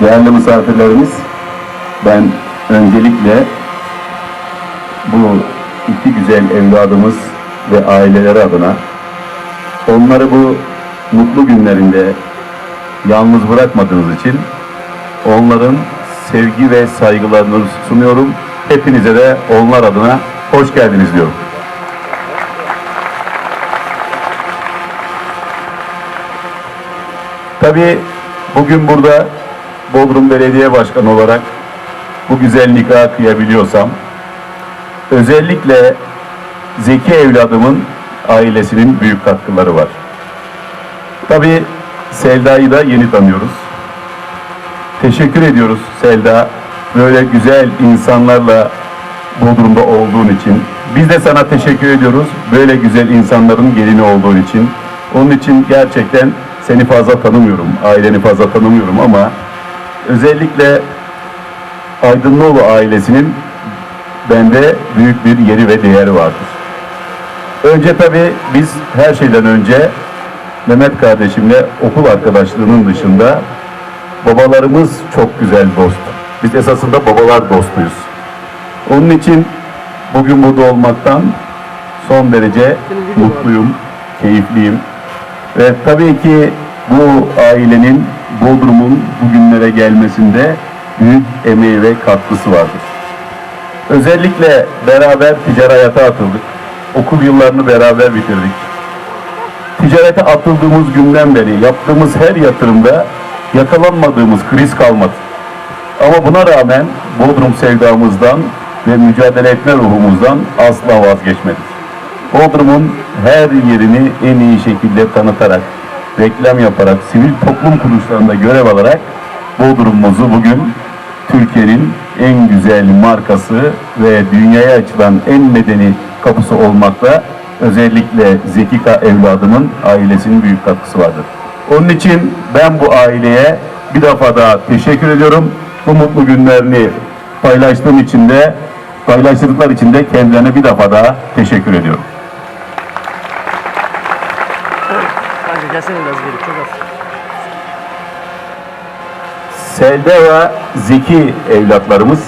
Değerli misafirlerimiz, ben öncelikle bu iki güzel evladımız ve aileleri adına onları bu mutlu günlerinde yalnız bırakmadığınız için onların sevgi ve saygılarını sunuyorum. Hepinize de onlar adına hoş geldiniz diyorum. Tabii bugün burada Bodrum Belediye Başkanı olarak bu güzel nikahı kıyabiliyorsam özellikle Zeki evladımın ailesinin büyük katkıları var. Tabii Selda'yı da yeni tanıyoruz. Teşekkür ediyoruz Selda. Böyle güzel insanlarla Bodrum'da olduğun için. Biz de sana teşekkür ediyoruz. Böyle güzel insanların gelini olduğun için. Onun için gerçekten seni fazla tanımıyorum. Aileni fazla tanımıyorum ama özellikle Aydınlıoğlu ailesinin bende büyük bir yeri ve değeri vardır. Önce tabii biz her şeyden önce Mehmet kardeşimle okul arkadaşlığının dışında babalarımız çok güzel dost. Biz esasında babalar dostuyuz. Onun için bugün burada olmaktan son derece mutluyum, keyifliyim. Ve tabii ki bu ailenin Bodrum'un bugünlere gelmesinde büyük emeği ve katkısı vardır. Özellikle beraber ticari hayata atıldık. Okul yıllarını beraber bitirdik. Ticarete atıldığımız günden beri yaptığımız her yatırımda yakalanmadığımız kriz kalmadı. Ama buna rağmen Bodrum sevdamızdan ve mücadele etme ruhumuzdan asla vazgeçmedik. Bodrum'un her yerini en iyi şekilde tanıtarak, reklam yaparak, sivil toplum kuruluşlarında görev alarak Bodrum'umuzu bugün Türkiye'nin en güzel markası ve dünyaya açılan en medeni kapısı olmakla özellikle Zekika evladımın ailesinin büyük katkısı vardır. Onun için ben bu aileye bir defa daha teşekkür ediyorum. Bu mutlu günlerini paylaştığım için de paylaştırdıkları için de kendilerine bir defa daha teşekkür ediyorum. Gelsene biraz geri çok az. Selde ve Zeki evlatlarımız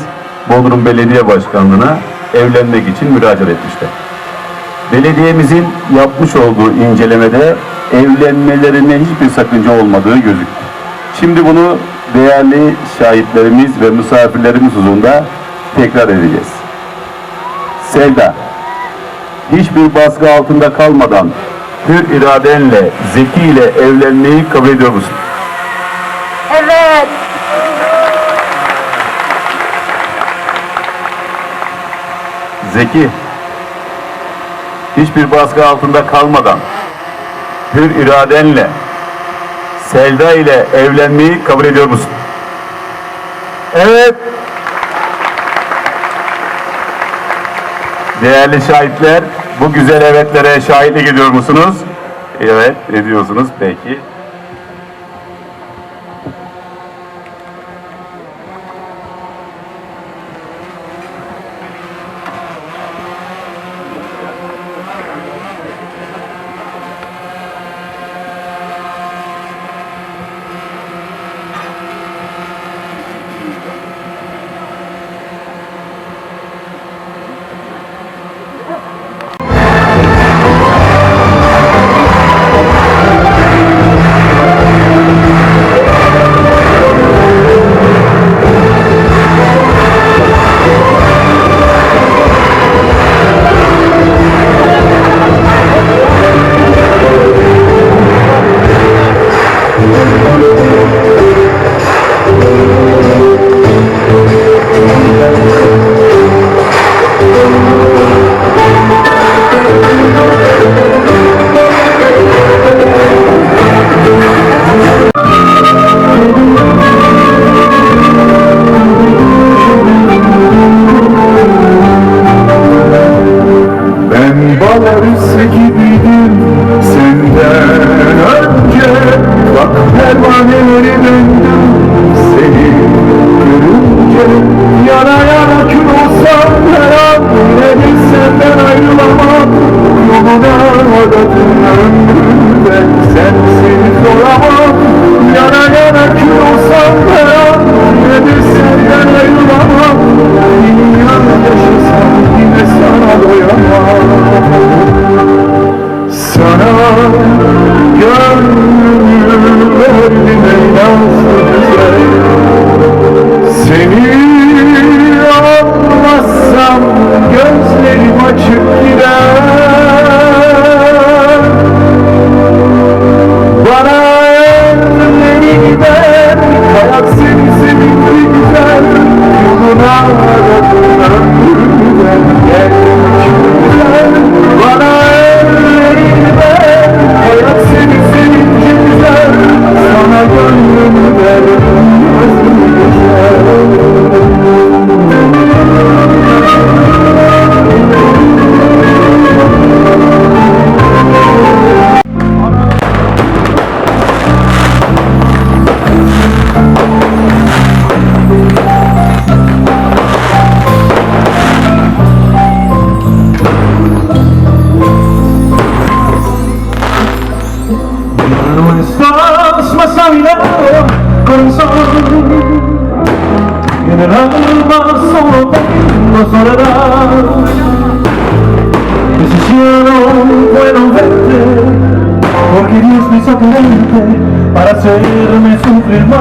Bodrum Belediye Başkanlığı'na evlenmek için müracaat etmişler. Belediyemizin yapmış olduğu incelemede evlenmelerine hiçbir sakınca olmadığı gözüktü. Şimdi bunu değerli şahitlerimiz ve misafirlerimiz huzurunda tekrar edeceğiz. Selda, hiçbir baskı altında kalmadan hür iradenle Zeki ile evlenmeyi kabul ediyor musun? Evet. Zeki, hiçbir baskı altında kalmadan hür iradenle Selda ile evlenmeyi kabul ediyor musun? Evet. Değerli şahitler, bu güzel evetlere şahitlik ediyor musunuz? Evet, ediyorsunuz. Peki. Solo tengo soledad. Que si cielo puedo verte, porque Dios me hizo quererte para hacerme sufrir más.